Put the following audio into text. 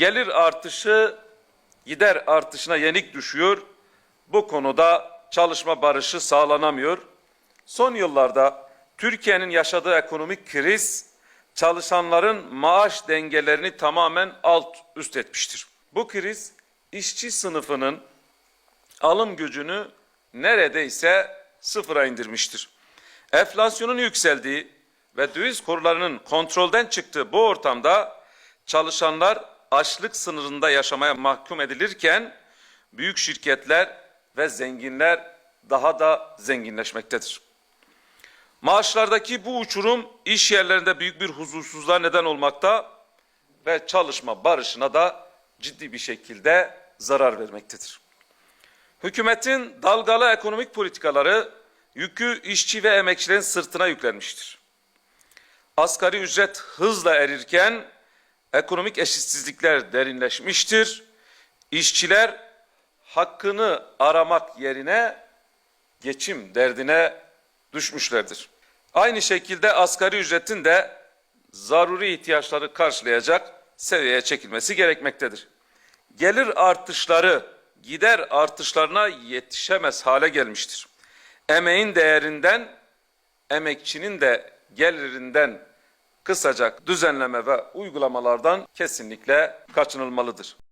Gelir artışı gider artışına yenik düşüyor. Bu konuda çalışma barışı sağlanamıyor. Son yıllarda Türkiye'nin yaşadığı ekonomik kriz çalışanların maaş dengelerini tamamen alt üst etmiştir. Bu kriz işçi sınıfının alım gücünü neredeyse sıfıra indirmiştir. Enflasyonun yükseldiği ve döviz kurlarının kontrolden çıktığı bu ortamda çalışanlar açlık sınırında yaşamaya mahkum edilirken büyük şirketler ve zenginler daha da zenginleşmektedir. Maaşlardaki bu uçurum iş yerlerinde büyük bir huzursuzluğa neden olmakta ve çalışma barışına da ciddi bir şekilde zarar vermektedir. Hükümetin dalgalı ekonomik politikaları yükü işçi ve emekçilerin sırtına yüklenmiştir. Asgari ücret hızla erirken ekonomik eşitsizlikler derinleşmiştir. İşçiler hakkını aramak yerine geçim derdine düşmüşlerdir. Aynı şekilde asgari ücretin de zaruri ihtiyaçları karşılayacak seviyeye çekilmesi gerekmektedir. Gelir artışları gider artışlarına yetişemez hale gelmiştir. Emeğin değerinden, emekçinin de gelirinden kısacak düzenleme ve uygulamalardan kesinlikle kaçınılmalıdır.